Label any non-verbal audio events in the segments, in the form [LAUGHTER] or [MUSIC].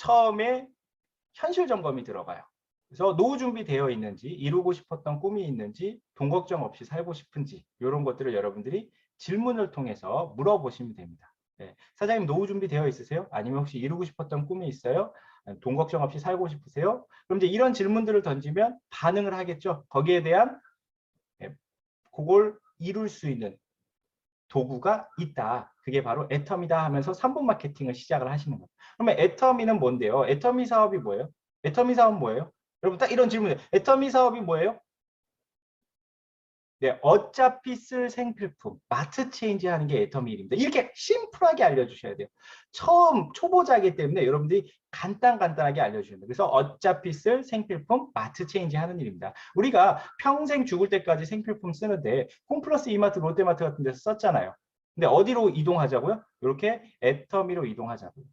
처음에 현실 점검이 들어가요. 그래서 노후 준비되어 있는지, 이루고 싶었던 꿈이 있는지, 돈 걱정 없이 살고 싶은지 이런 것들을 여러분들이 질문을 통해서 물어보시면 됩니다. 네. 사장님 노후 준비되어 있으세요? 아니면 혹시 이루고 싶었던 꿈이 있어요? 돈 걱정 없이 살고 싶으세요? 그럼 이제 이런 질문들을 던지면 반응을 하겠죠. 거기에 대한 예, 그걸 이룰 수 있는 도구가 있다. 그게 바로 애터미다 하면서 3분 마케팅을 시작을 하시는 거예요. 그러면 애터미는 뭔데요? 애터미 사업이 뭐예요? 애터미 사업 뭐예요? 여러분 딱 이런 질문이에요. 애터미 사업이 뭐예요? 네, 어차피 쓸 생필품, 마트 체인지 하는 게 애터미 일입니다. 이렇게 심플하게 알려주셔야 돼요. 처음 초보자이기 때문에 여러분들이 간단 간단하게 알려주셔야 돼요. 그래서 어차피 쓸 생필품, 마트 체인지 하는 일입니다. 우리가 평생 죽을 때까지 생필품 쓰는데 홈플러스 이마트, 롯데마트 같은 데서 썼잖아요. 근데 어디로 이동하자고요? 이렇게 애터미로 이동하자고요.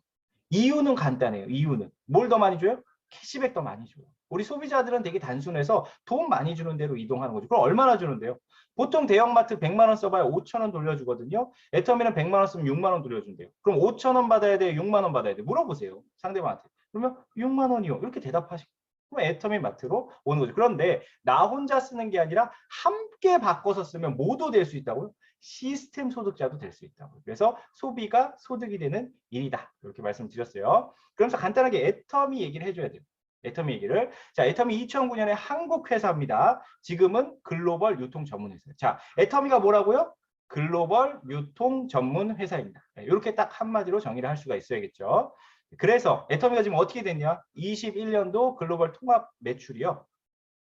이유는 간단해요. 이유는 뭘 더 많이 줘요? 캐시백 더 많이 줘요. 우리 소비자들은 되게 단순해서 돈 많이 주는 대로 이동하는 거죠. 그럼 얼마나 주는데요? 보통 대형마트 100만 원 써봐야 5천 원 돌려주거든요. 애터미는 100만 원 쓰면 6만 원 돌려준대요. 그럼 5천 원 받아야 돼? 6만 원 받아야 돼? 물어보세요. 상대방한테. 그러면 6만 원이요. 이렇게 대답하시고 그럼 애터미 마트로 오는 거죠. 그런데 나 혼자 쓰는 게 아니라 함께 바꿔서 쓰면 모두 될 수 있다고요? 시스템 소득자도 될 수 있다고. 그래서 소비가 소득이 되는 일이다. 이렇게 말씀드렸어요. 그러면서 간단하게 애터미 얘기를 해줘야 돼요. 애터미 얘기를. 자, 애터미 2009년에 한국 회사입니다. 지금은 글로벌 유통 전문 회사예요. 자, 애터미가 뭐라고요? 글로벌 유통 전문 회사입니다. 이렇게 딱 한마디로 정의를 할 수가 있어야겠죠. 그래서 애터미가 지금 어떻게 됐냐? 21년도 글로벌 통합 매출이요.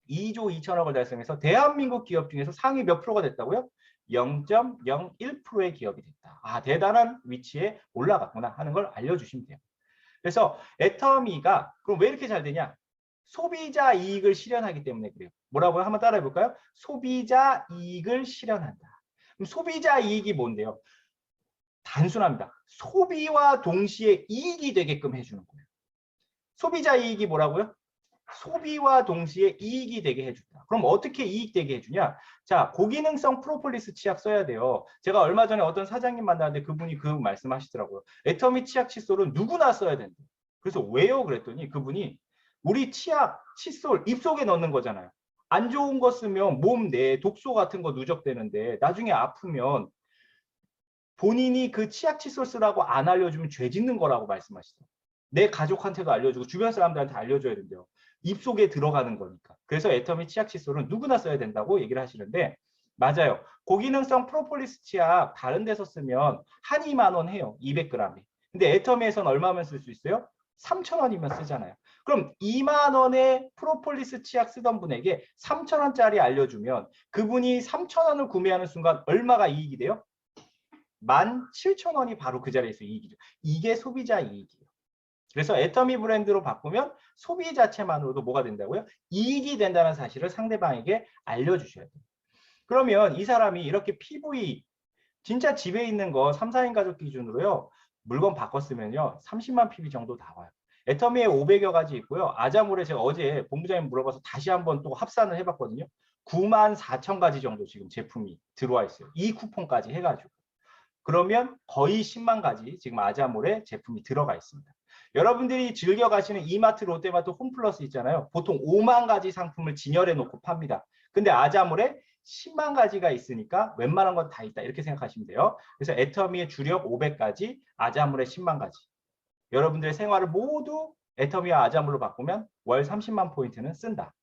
2조 2천억을 달성해서 대한민국 기업 중에서 상위 몇 프로가 됐다고요? 0.01%의 기업이 됐다. 아, 대단한 위치에 올라갔구나 하는 걸 알려주시면 돼요. 그래서 애터미가 그럼 왜 이렇게 잘 되냐? 소비자 이익을 실현하기 때문에 그래요. 뭐라고요? 한번 따라해 볼까요? 소비자 이익을 실현한다. 그럼 소비자 이익이 뭔데요? 단순합니다. 소비와 동시에 이익이 되게끔 해주는 거예요. 소비자 이익이 뭐라고요? 소비와 동시에 이익이 되게 해준다. 그럼 어떻게 이익 되게 해주냐? 자, 고기능성 프로폴리스 치약 써야 돼요. 제가 얼마 전에 어떤 사장님 만났는데 그분이 그 말씀하시더라고요. 애터미 치약 칫솔은 누구나 써야 된다. 그래서 왜요? 그랬더니 그분이 우리 치약, 칫솔 입속에 넣는 거잖아요. 안 좋은 거 쓰면 몸 내에 독소 같은 거 누적되는데 나중에 아프면 본인이 그 치약 칫솔 쓰라고 안 알려주면 죄 짓는 거라고 말씀하시죠. 내 가족한테도 알려주고 주변 사람들한테 알려줘야 된대요. 입속에 들어가는 거니까. 그래서 애터미 치약 칫솔은 누구나 써야 된다고 얘기를 하시는데 맞아요. 고기능성 프로폴리스 치약 다른 데서 쓰면 한 2만 원 해요. 200g에. 근데 애터미에서는 얼마면 쓸 수 있어요? 3천 원이면 쓰잖아요. 그럼 2만 원의 프로폴리스 치약 쓰던 분에게 3천 원짜리 알려주면 그분이 3천 원을 구매하는 순간 얼마가 이익이 돼요? 17,000원이 바로 그 자리에서 이익이죠. 이게 소비자 이익이에요. 그래서 애터미 브랜드로 바꾸면 소비 자체만으로도 뭐가 된다고요? 이익이 된다는 사실을 상대방에게 알려주셔야 돼요. 그러면 이 사람이 이렇게 PV 진짜 집에 있는 거 3, 4인 가족 기준으로요. 물건 바꿨으면요. 30만 PV 정도 나와요. 애터미에 500여 가지 있고요. 아자몰에 제가 어제 본부장님 물어봐서 다시 한번 또 합산을 해봤거든요. 9만 4천 가지 정도 지금 제품이 들어와 있어요. 이 쿠폰까지 해가지고. 그러면 거의 10만 가지 지금 아자몰에 제품이 들어가 있습니다. 여러분들이 즐겨 가시는 이마트, 롯데마트, 홈플러스 있잖아요. 보통 5만 가지 상품을 진열해 놓고 팝니다. 근데 아자몰에 10만 가지가 있으니까 웬만한 건 다 있다. 이렇게 생각하시면 돼요. 그래서 애터미의 주력 500가지, 아자몰에 10만 가지. 여러분들의 생활을 모두 애터미와 아자몰로 바꾸면 월 30만 포인트는 쓴다.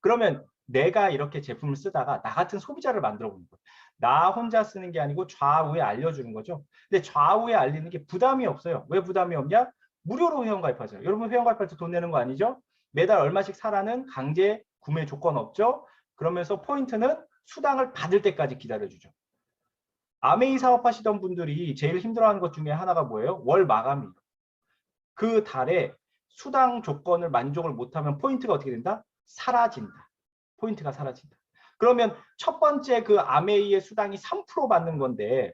그러면 내가 이렇게 제품을 쓰다가 나 같은 소비자를 만들어 보는 거예요. 나 혼자 쓰는 게 아니고 좌우에 알려주는 거죠. 근데 좌우에 알리는 게 부담이 없어요. 왜 부담이 없냐? 무료로 회원가입하잖아요. 여러분 회원가입할 때 돈 내는 거 아니죠? 매달 얼마씩 사라는 강제 구매 조건 없죠? 그러면서 포인트는 수당을 받을 때까지 기다려주죠. 아메이 사업하시던 분들이 제일 힘들어하는 것 중에 하나가 뭐예요? 월 마감이에요. 그 달에 수당 조건을 만족을 못하면 포인트가 어떻게 된다? 사라진다. 포인트가 사라진다. 그러면 첫 번째 그 아메이의 수당이 3% 받는 건데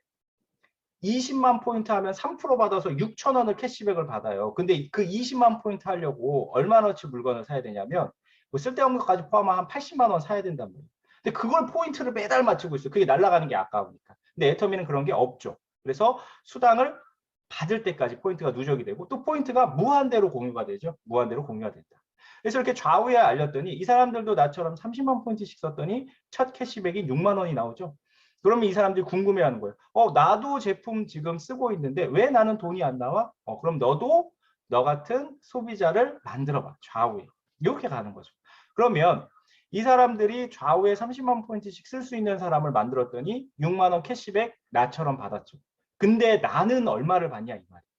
20만 포인트 하면 3% 받아서 6천 원을 캐시백을 받아요. 근데 그 20만 포인트 하려고 얼마나치 물건을 사야 되냐면 뭐 쓸데없는 것까지 포함하면 한 80만 원 사야 된단 말이에요. 근데 그걸 포인트를 매달 맞추고 있어요. 그게 날아가는 게 아까우니까. 근데 애터미는 그런 게 없죠. 그래서 수당을 받을 때까지 포인트가 누적이 되고 또 포인트가 무한대로 공유가 되죠. 무한대로 공유가 된다. 그래서 이렇게 좌우에 알렸더니 이 사람들도 나처럼 30만 포인트씩 썼더니 첫 캐시백이 6만 원이 나오죠. 그러면 이 사람들이 궁금해하는 거예요. 어, 나도 제품 지금 쓰고 있는데 왜 나는 돈이 안 나와? 어, 그럼 너도 너 같은 소비자를 만들어봐. 좌우에. 이렇게 가는 거죠. 그러면 이 사람들이 좌우에 30만 포인트씩 쓸 수 있는 사람을 만들었더니 6만 원 캐시백 나처럼 받았죠. 근데 나는 얼마를 받냐 이 말이에요.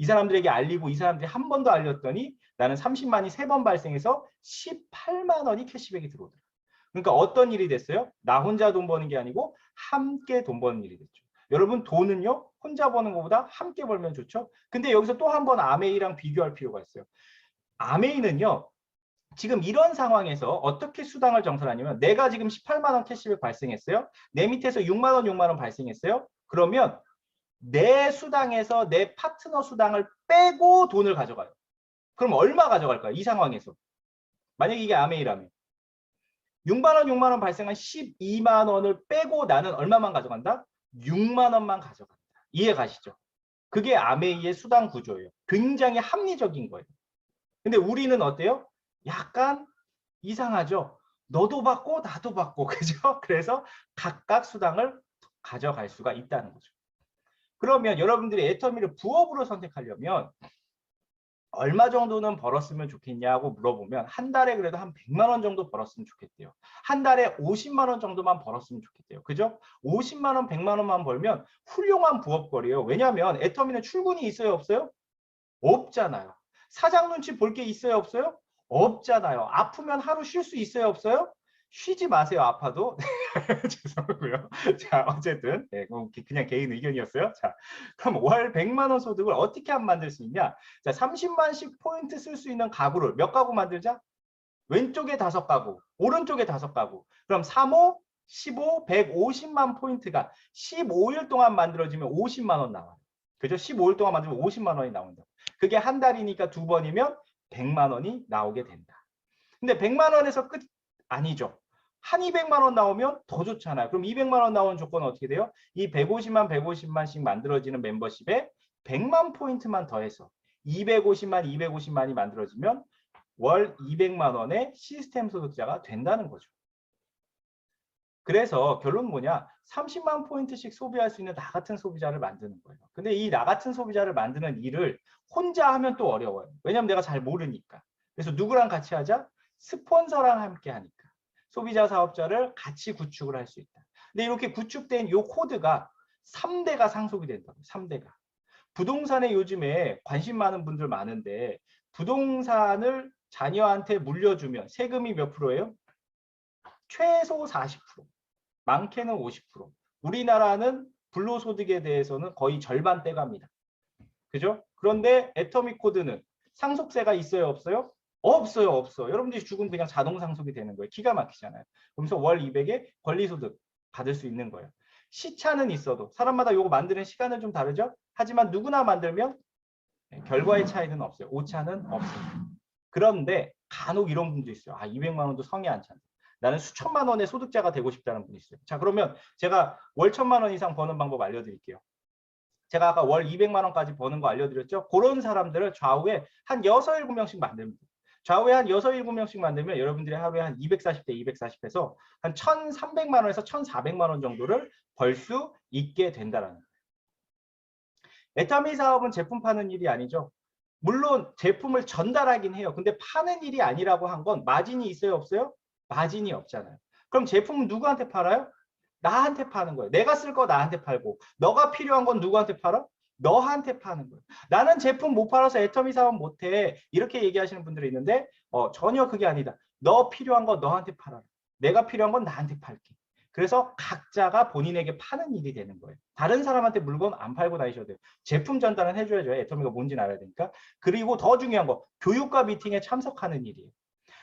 이 사람들에게 알리고 이 사람들이 한 번 더 알렸더니 나는 30만이 세 번 발생해서 18만 원이 캐시백이 들어오더라. 그러니까 어떤 일이 됐어요? 나 혼자 돈 버는 게 아니고 함께 돈 버는 일이 됐죠. 여러분 돈은요 혼자 버는 것보다 함께 벌면 좋죠. 근데 여기서 또 한 번 아메이랑 비교할 필요가 있어요. 아메이는요 지금 이런 상황에서 어떻게 수당을 정산하냐면 내가 지금 18만 원 캐시백 발생했어요. 내 밑에서 6만 원, 6만 원 발생했어요. 그러면 내 수당에서 내 파트너 수당을 빼고 돈을 가져가요. 그럼 얼마 가져갈까요? 이 상황에서. 만약에 이게 아메이라면. 6만 원, 6만 원 발생한 12만 원을 빼고 나는 얼마만 가져간다? 6만 원만 가져간다. 이해 가시죠? 그게 아메이의 수당 구조예요. 굉장히 합리적인 거예요. 근데 우리는 어때요? 약간 이상하죠? 너도 받고 나도 받고 [LAUGHS] 그죠? 그래서 각각 수당을 가져갈 수가 있다는 거죠. 그러면 여러분들이 애터미를 부업으로 선택하려면 얼마 정도는 벌었으면 좋겠냐고 물어보면 한 달에 그래도 한 100만 원 정도 벌었으면 좋겠대요. 한 달에 50만 원 정도만 벌었으면 좋겠대요. 그죠? 50만 원, 100만 원만 벌면 훌륭한 부업거리예요. 왜냐하면 애터미는 출근이 있어요, 없어요? 없잖아요. 사장 눈치 볼 게 있어요, 없어요? 없잖아요. 아프면 하루 쉴 수 있어요, 없어요? 쉬지 마세요, 아파도. [LAUGHS] 죄송하고요. 자, 어쨌든 네, 그냥 개인 의견이었어요. 자, 그럼 월 100만 원 소득을 어떻게 하면 만들 수 있냐? 자, 30만씩 포인트 쓸 수 있는 가구를 몇 가구 만들자? 왼쪽에 다섯 가구, 오른쪽에 다섯 가구. 그럼 3호 15, 150만 포인트가 15일 동안 만들어지면 50만 원 나와요. 그죠? 15일 동안 만들면 50만 원이 나온다. 그게 한 달이니까 두 번이면 100만 원이 나오게 된다. 근데 100만 원에서 끝 아니죠. 한 200만 원 나오면 더 좋잖아요. 그럼 200만 원 나오는 조건은 어떻게 돼요? 이 150만 150만씩 만들어지는 멤버십에 100만 포인트만 더해서 250만 250만이 만들어지면 월 200만 원의 시스템 소득자가 된다는 거죠. 그래서 결론은 뭐냐? 30만 포인트씩 소비할 수 있는 나 같은 소비자를 만드는 거예요. 근데 이 나 같은 소비자를 만드는 일을 혼자 하면 또 어려워요. 왜냐면 내가 잘 모르니까. 그래서 누구랑 같이 하자? 스폰서랑 함께 하니까. 소비자 사업자를 같이 구축을 할 수 있다. 근데 이렇게 구축된 이 코드가 3대가 상속이 된다고 3대가. 부동산에 요즘에 관심 많은 분들 많은데 부동산을 자녀한테 물려주면 세금이 몇 프로예요? 최소 40%, 많게는 50%. 우리나라는 불로소득에 대해서는 거의 절반대 갑니다. 그죠? 그런데 애터미 코드는 상속세가 있어요, 없어요? 없어요, 없어. 여러분들이 죽으면 그냥 자동 상속이 되는 거예요. 기가 막히잖아요. 그러면서 월 200에 권리소득 받을 수 있는 거예요. 시차는 있어도 사람마다 요거 만드는 시간은 좀 다르죠? 하지만 누구나 만들면 결과의 차이는 없어요. 오차는 없습니다. 그런데 간혹 이런 분도 있어요. 아, 200만 원도 성에 안 찬다. 나는 수천만 원의 소득자가 되고 싶다는 분이 있어요. 자, 그러면 제가 월 천만 원 이상 버는 방법 알려드릴게요. 제가 아까 월 200만 원까지 버는 거 알려드렸죠? 그런 사람들을 좌우에 한 6, 7명씩 만듭니다. 좌우에 한 6, 7명씩 만들면 여러분들이 하루에 한 240대 240에서 한 1,300만 원에서 1,400만 원 정도를 벌 수 있게 된다라는 거예요. 애터미 사업은 제품 파는 일이 아니죠. 물론 제품을 전달하긴 해요. 근데 파는 일이 아니라고 한 건 마진이 있어요, 없어요? 마진이 없잖아요. 그럼 제품은 누구한테 팔아요? 나한테 파는 거예요. 내가 쓸 거 나한테 팔고 너가 필요한 건 누구한테 팔아? 너한테 파는 거예요. 나는 제품 못 팔아서 애터미 사업 못해. 이렇게 얘기하시는 분들이 있는데 어, 전혀 그게 아니다. 너 필요한 거 너한테 팔아라. 내가 필요한 건 나한테 팔게. 그래서 각자가 본인에게 파는 일이 되는 거예요. 다른 사람한테 물건 안 팔고 다니셔도 돼요. 제품 전달은 해줘야죠. 애터미가 뭔지는 알아야 되니까. 그리고 더 중요한 거 교육과 미팅에 참석하는 일이에요.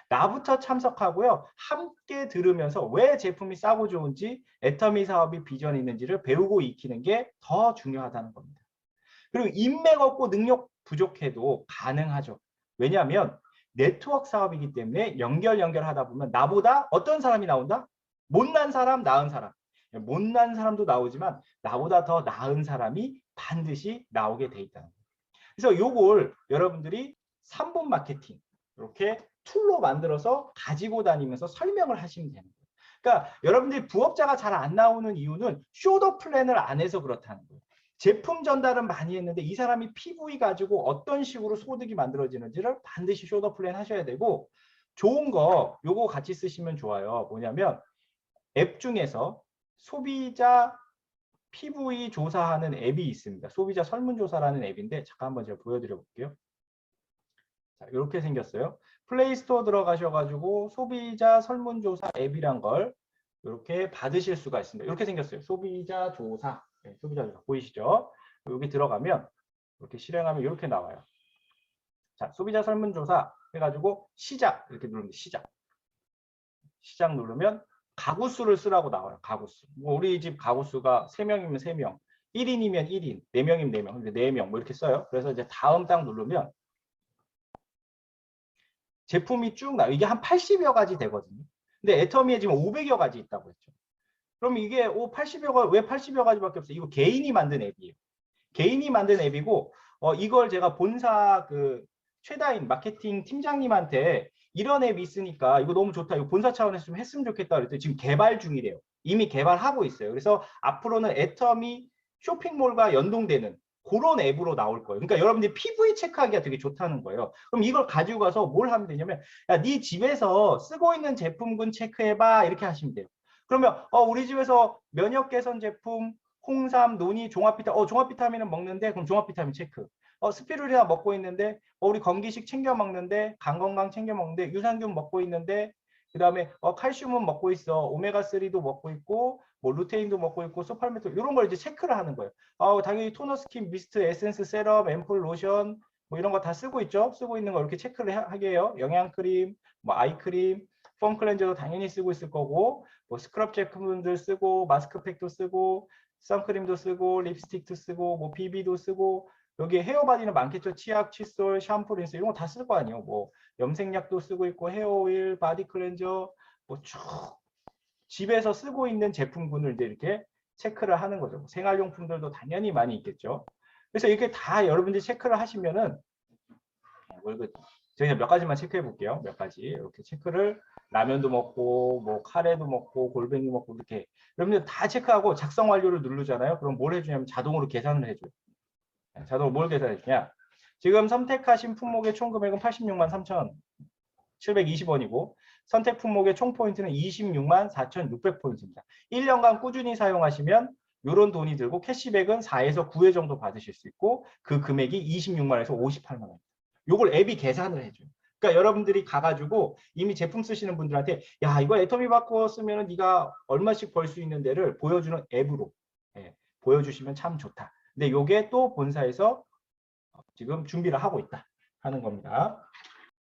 나부터 참석하고요. 함께 들으면서 왜 제품이 싸고 좋은지 애터미 사업이 비전이 있는지를 배우고 익히는 게 더 중요하다는 겁니다. 그리고 인맥 없고 능력 부족해도 가능하죠. 왜냐하면 네트워크 사업이기 때문에 연결 연결하다 보면 나보다 어떤 사람이 나온다? 못난 사람, 나은 사람. 못난 사람도 나오지만 나보다 더 나은 사람이 반드시 나오게 돼 있다는 거예요. 그래서 요걸 여러분들이 3분 마케팅 이렇게 툴로 만들어서 가지고 다니면서 설명을 하시면 되는 거예요. 그러니까 여러분들이 부업자가 잘 안 나오는 이유는 쇼더 플랜을 안 해서 그렇다는 거예요. 제품 전달은 많이 했는데 이 사람이 PV 가지고 어떤 식으로 소득이 만들어지는지를 반드시 쇼더 플랜 하셔야 되고 좋은 거 요거 같이 쓰시면 좋아요. 뭐냐면 앱 중에서 소비자 PV 조사하는 앱이 있습니다. 소비자 설문조사라는 앱인데 잠깐 한번 제가 보여드려 볼게요. 자, 이렇게 생겼어요. 플레이스토어 들어가셔가지고 소비자 설문조사 앱이란 걸 이렇게 받으실 수가 있습니다. 이렇게 생겼어요. 소비자 조사. 네, 소비자 조사 보이시죠? 여기 들어가면 이렇게 실행하면 이렇게 나와요. 자, 소비자 설문조사 해가지고 시작 이렇게 누르면 돼, 시작. 시작 누르면 가구 수를 쓰라고 나와요. 가구 수. 뭐 우리 집 가구 수가 3명이면 3명, 1인이면 1인, 4명이면 4명, 근데 4명 뭐 이렇게 써요. 그래서 이제 다음 딱 누르면 제품이 쭉 나. 이게 한 80여 가지 되거든요. 근데 애터미에 지금 500여 가지 있다고 했죠. 그럼 이게 오 80여 가, 왜 80여 가지밖에 없어요? 이거 개인이 만든 앱이에요. 개인이 만든 앱이고 어, 이걸 제가 본사 그 최다인 마케팅 팀장님한테 이런 앱이 있으니까 이거 너무 좋다. 이거 본사 차원에서 좀 했으면 좋겠다. 그랬더니 지금 개발 중이래요. 이미 개발하고 있어요. 그래서 앞으로는 애터미 쇼핑몰과 연동되는 그런 앱으로 나올 거예요. 그러니까 여러분들이 PV 체크하기가 되게 좋다는 거예요. 그럼 이걸 가지고 가서 뭘 하면 되냐면 야, 네 집에서 쓰고 있는 제품군 체크해봐 이렇게 하시면 돼요. 그러면 어, 우리 집에서 면역 개선 제품 홍삼, 노니, 종합 비타민, 어, 종합 비타민은 먹는데 그럼 종합 비타민 체크. 어, 스피루리나 먹고 있는데 어, 우리 건기식 챙겨 먹는데 간 건강 챙겨 먹는데 유산균 먹고 있는데 그 다음에 어, 칼슘은 먹고 있어 오메가 3도 먹고 있고 뭐 루테인도 먹고 있고 소팔메토 이런 걸 이제 체크를 하는 거예요. 어, 당연히 토너, 스킨, 미스트, 에센스, 세럼, 앰플, 로션 뭐 이런 거 다 쓰고 있죠. 쓰고 있는 거 이렇게 체크를 하- 하게 해요. 영양 크림, 뭐 아이 크림, 폼 클렌저도 당연히 쓰고 있을 거고 뭐 스크럽 제품들 쓰고 마스크팩도 쓰고 선크림도 쓰고 립스틱도 쓰고 뭐 비비도 쓰고 여기 헤어 바디는 많겠죠. 치약, 칫솔, 샴푸, 린스 이런 거 다 쓸 거 아니에요. 뭐 염색약도 쓰고 있고 헤어 오일, 바디 클렌저 뭐 쭉 집에서 쓰고 있는 제품군을 이제 이렇게 체크를 하는 거죠. 뭐 생활용품들도 당연히 많이 있겠죠. 그래서 이렇게 다 여러분들이 체크를 하시면은 월급 저희가 몇 가지만 체크해 볼게요. 몇 가지 이렇게 체크를 라면도 먹고 뭐 카레도 먹고 골뱅이 먹고 이렇게 여러분들 다 체크하고 작성 완료를 누르잖아요. 그럼 뭘 해주냐면 자동으로 계산을 해줘요. 네, 자동으로 뭘 계산해 주냐? 지금 선택하신 품목의 총 금액은 86만 3,720원이고 선택 품목의 총 포인트는 26만 4,600포인트입니다. 1년간 꾸준히 사용하시면 이런 돈이 들고 캐시백은 4에서 9회 정도 받으실 수 있고 그 금액이 26만에서 58만 원. 요걸 앱이 계산을 해줘요. 그러니까 여러분들이 가가지고 이미 제품 쓰시는 분들한테 야 이거 애터미 바꿔 쓰면 네가 얼마씩 벌 수 있는 데를 보여주는 앱으로 예, 보여주시면 참 좋다. 근데 요게 또 본사에서 지금 준비를 하고 있다 하는 겁니다.